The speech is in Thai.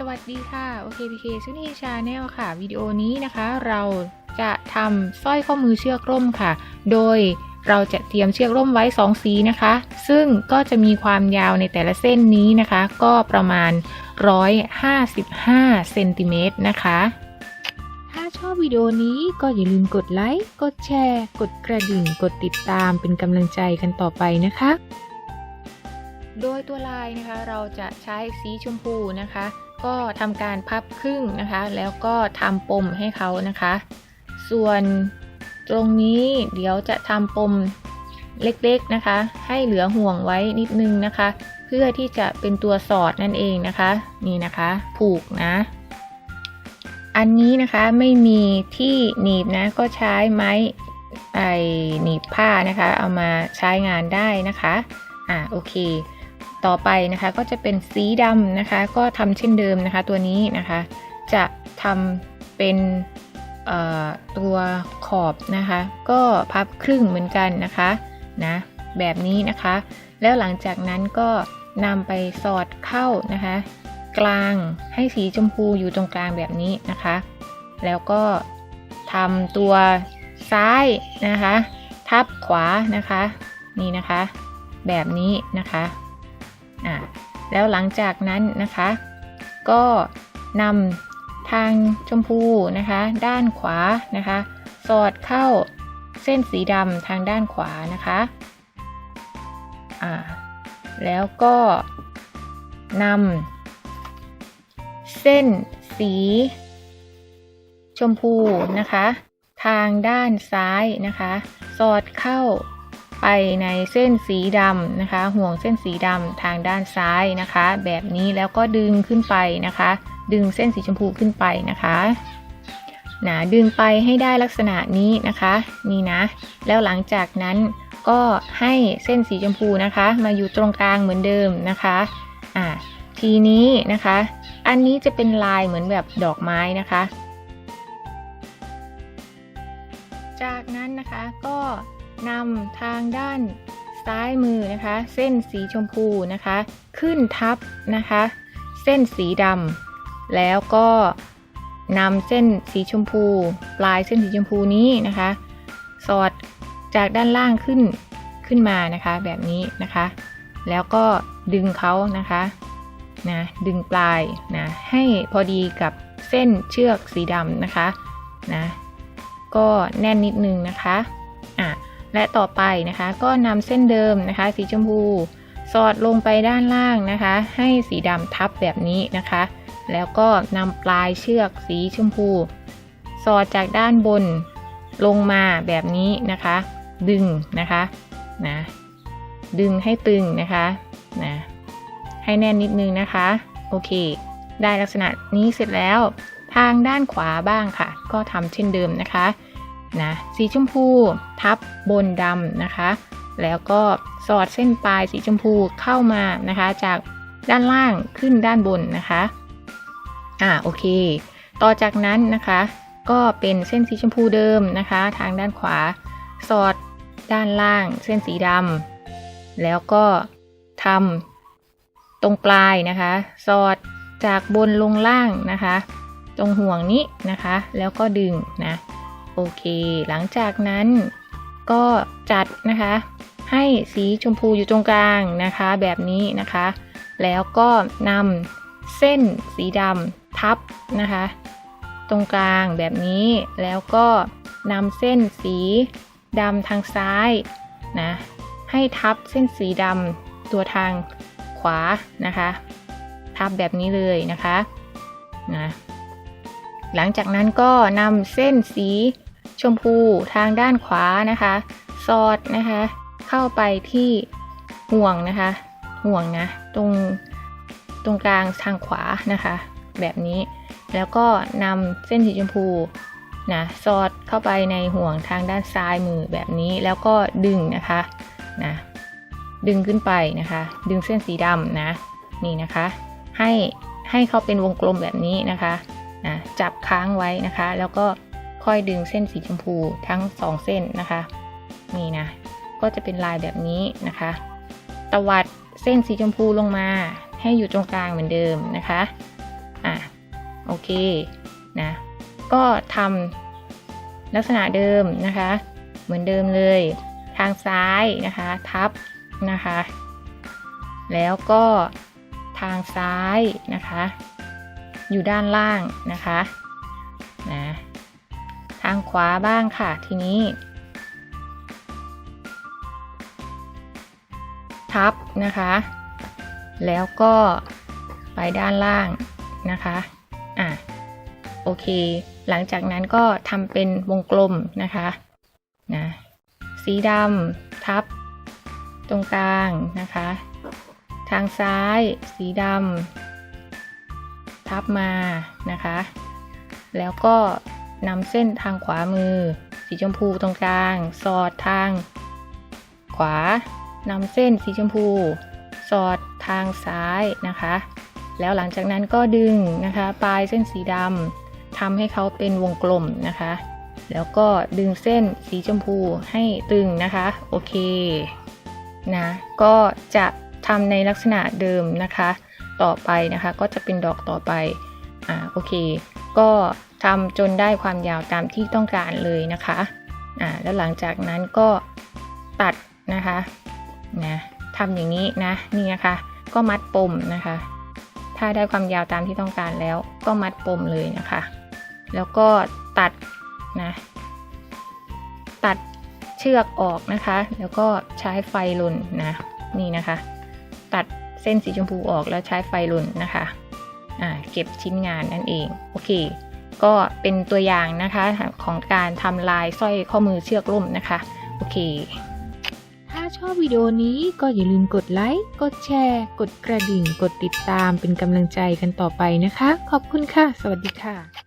สวัสดีค่ะ โอเคพีเคชุนีชาแนลค่ะ วิดีโอนี้นะคะเราจะทำสร้อยข้อมือเชือกร่มค่ะ โดยเราจะเตรียมเชือกร่มไว้ 2 สีนะคะ ซึ่งก็จะมีความยาวในแต่ละเส้นนี้นะคะ ก็ประมาณ 155เซนติเมตรนะคะ ถ้าชอบวิดีโอนี้ก็อย่าลืมกดไลค์ กดแชร์ กดกระดิ่ง กดติดตามเป็นกำลังใจกันต่อไปนะคะโดยตัวลายนะคะเราจะใช้สีชมพูนะคะ ก็ทำการพับครึ่งนะคะ แล้วก็ทำปมให้เขานะคะ ส่วนตรงนี้เดี๋ยวจะทำปมเล็กๆนะคะ ให้เหลือห่วงไว้นิดนึงนะคะ เพื่อที่จะเป็นตัวสอดนั่นเองนะคะ นี่นะคะ ผูกนะ อันนี้นะคะไม่มีที่หนีบนะ ก็ใช้ไม้ไอหนีบผ้านะคะ เอามาใช้งานได้นะคะ อ่าโอเค ต่อไปนะคะก็จะเป็นสีดำนะคะ ก็ทำเช่นเดิมนะคะตัวนี้นะคะ จะทำเป็นตัวขอบนะคะ ก็พับครึ่งเหมือนกันนะคะนะแบบนี้นะคะ แล้วหลังจากนั้นก็นำไปสอดเข้านะคะ กลางให้สีชมพูอยู่ตรงกลางแบบนี้นะคะ แล้วก็ทำตัวซ้ายนะคะ ทับขวานะคะ นี่นะคะ แบบนี้นะคะ อ่าแล้วหลังจากนั้นนะคะ ก็นำทางชมพูนะคะ ด้านขวานะคะ สอดเข้าเส้นสีดำทางด้านขวานะคะอ่าแล้วก็นำเส้นสี ชมพูนะคะ ทางด้านซ้ายนะคะ สอดเข้า ไปในเส้นสีดำนะคะ ห่วงเส้นสีดำทางด้านซ้ายนะคะ แบบนี้แล้วก็ดึงขึ้นไปนะคะ ดึงเส้นสีชมพูขึ้นไปนะคะนะดึงไปให้ได้ลักษณะนี้นะคะนี่นะ แล้วหลังจากนั้นก็ให้เส้นสีชมพูนะคะ มาอยู่ตรงกลางเหมือนเดิมนะคะอ่าทีนี้นะคะ อันนี้จะเป็นลายเหมือนแบบดอกไม้นะคะ จากนั้นนะคะก็ นำทางด้านซ้ายมือนะคะ เส้นสีชมพูนะคะ ขึ้นทับนะคะ เส้นสีดำแล้วก็นำเส้นสีชมพู ปลายเส้นสีชมพูนี้นะคะ สอดจากด้านล่างขึ้นขึ้นมานะคะ แบบนี้นะคะ แล้วก็ดึงเขานะคะนะดึงปลายนะให้พอดีกับเส้นเชือกสีดำนะคะนะก็แน่นนิดนึงนะคะอะ และต่อไปนะคะ ก็นำเส้นเดิมนะคะ สีชมพู สอดลงไปด้านล่างนะคะ ให้สีดำทับแบบนี้นะคะ แล้วก็นำปลายเชือกสีชมพู สอดจากด้านบนลงมาแบบนี้นะคะ ดึงนะคะนะดึงให้ตึงนะคะนะให้แน่นนิดนึงนะคะ โอเค ได้ลักษณะนี้เสร็จแล้ว ทางด้านขวาบ้างค่ะ ก็ทำเช่นเดิมนะคะ นะสีชมพูทับบนดำนะคะ แล้วก็สอดเส้นปลายสีชมพูเข้ามานะคะ จากด้านล่างขึ้นด้านบนนะคะอ่าโอเค ต่อจากนั้นนะคะ ก็เป็นเส้นสีชมพูเดิมนะคะ ทางด้านขวา สอดด้านล่าง เส้นสีดำแล้วก็ทำตรงปลายนะคะ สอดจากบนลงล่างนะคะ ตรงห่วงนี้นะคะ แล้วก็ดึงนะ โอเค หลังจากนั้นก็จัดนะคะ ให้สีชมพูอยู่ตรงกลางนะคะ แบบนี้นะคะ แล้วก็นำเส้นสีดำทับนะคะ ตรงกลางแบบนี้ แล้วก็นำเส้นสีดำทางซ้ายนะให้ทับเส้นสีดำตัวทางขวานะคะ ทับแบบนี้เลยนะคะนะหลังจากนั้นก็นำเส้นสี ชมพูทางด้านขวานะคะ สอดนะคะ เข้าไปที่ห่วงนะคะ ห่วงนะ ตรงตรงกลางทางขวานะคะ แบบนี้แล้วก็นำเส้นสีชมพูนะสอดเข้าไปในห่วงทางด้านซ้ายมือแบบนี้แล้วก็ดึงนะคะนะดึงขึ้นไปนะคะ ดึงเส้นสีดำนะนี่นะคะ ให้ให้เขาเป็นวงกลมแบบนี้นะคะนะจับค้างไว้นะคะ แล้วก็ ค่อยดึงเส้นสีชมพูทั้งสองเส้นนะคะนี่นะก็จะเป็นลายแบบนี้นะคะ ตวัดเส้นสีชมพูลงมาให้อยู่ตรงกลางเหมือนเดิมนะคะอะโอเคนะก็ทำลักษณะเดิมนะคะ เหมือนเดิมเลย ทางซ้ายนะคะ ทับนะคะ แล้วก็ทางซ้ายนะคะ อยู่ด้านล่างนะคะนะ ทางขวาบ้างค่ะทีนี้ ทับนะคะ แล้วก็ไปด้านล่างนะคะอะโอเค หลังจากนั้นก็ทำเป็นวงกลมนะคะนะสีดำทับ ตรงกลางนะคะ ทางซ้ายสีดำทับมานะคะ แล้วก็ นำเส้นทางขวามือ สีชมพูตรงกลาง สอดทาง ขวานำเส้นสีชมพู สอดทางซ้ายนะคะ แล้วหลังจากนั้นก็ดึงนะคะ ปลายเส้นสีดำทำให้เขาเป็นวงกลมนะคะ แล้วก็ดึงเส้นสีชมพูให้ตึงนะคะ โอเคนะก็จะทำในลักษณะเดิมนะคะ ต่อไปนะคะ ก็จะเป็นดอกต่อไป อ่าโอเค ก็ทำจนได้ความยาวตามที่ต้องการเลยนะคะอ่าแล้วหลังจากนั้นก็ตัดนะคะนะทำอย่างนี้นะนี่นะคะก็มัดปมนะคะ ถ้าได้ความยาวตามที่ต้องการแล้ว ก็มัดปมเลยนะคะ แล้วก็ตัดนะตัดเชือกออกนะคะ แล้วก็ใช้ไฟลนนะนี่นะคะ ตัดเส้นสีชมพูออกแล้วใช้ไฟลนนะคะ เก็บชิ้นงานนั่นเองโอเค ก็เป็นตัวอย่างนะคะของการทำลายสร้อยข้อมือเชือกล่มนะคะโอเค ถ้าชอบวิดีโอนี้ก็อย่าลืมกดไลค์กดแชร์ กดกระดิ่ง กดติดตามเป็นกำลังใจกันต่อไปนะคะ ขอบคุณค่ะ สวัสดีค่ะ